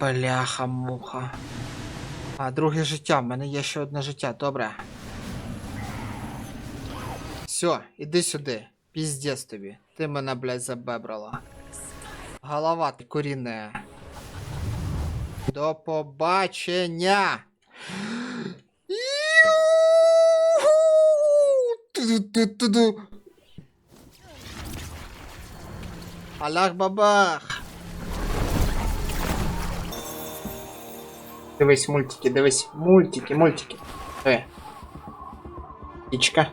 Бляха, муха. А, друге життя, в мене є ще одне життя, добре. Все, іди сюди. Піздець тобі. Ти мене, блядь, забебрала. Голова ти куріне. До побачення. Аллах бабах. Дивись мультики, дивись. Мультики, мультики. Е. Ічка.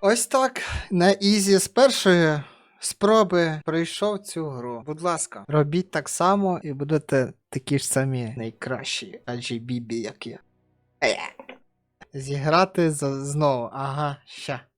Ось так на ізі з першої спроби пройшов цю гру. Будь ласка, робіть так само і будете такі ж самі найкращі аджібібі, як я. Зіграти знову. Ага, ща.